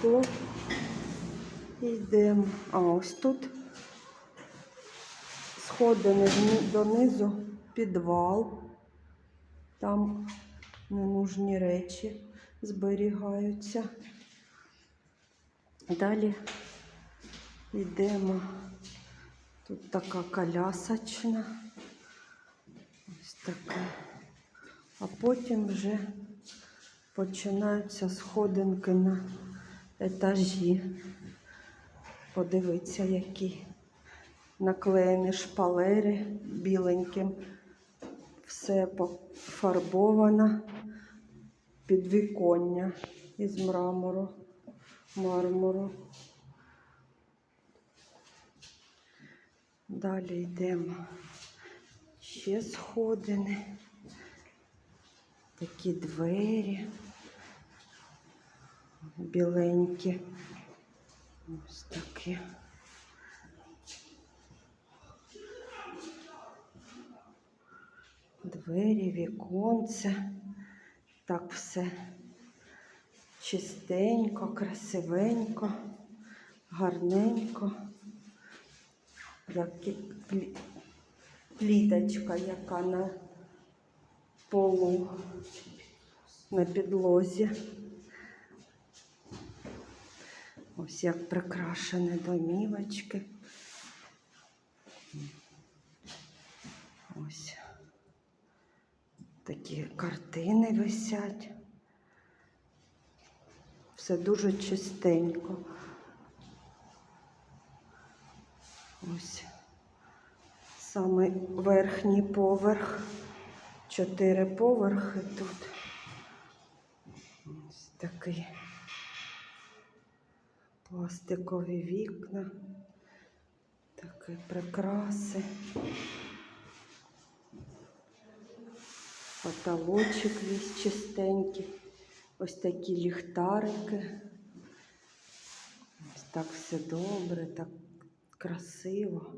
світло. Йдемо. А ось тут сходини вни- донизу, підвал. Там ненужні речі зберігаються. Далі йдемо. Тут така колясочна. Ось така. А потім вже починаються сходинки на етажі. Подивіться, які наклеєні шпалери біленьким. Все пофарбовано. Підвіконня із мрамору, мармуру. Далі йдемо. Ще сходини. Такі двері. Біленькі. Ось такі. Двері, віконце. Так все чистенько, красивенько, гарненько. Як пліточка, яка на полу, на підлозі. Ось як прикрашені домівочки. Ось такі картини висять. Все дуже чистенько. Ось саме верхній поверх. Чотири поверхи тут. Ось такий пластикові вікна, такі прикраси. Потолочок весь чистенький. Ось такі ліхтарики. Ось так все добре, так красиво.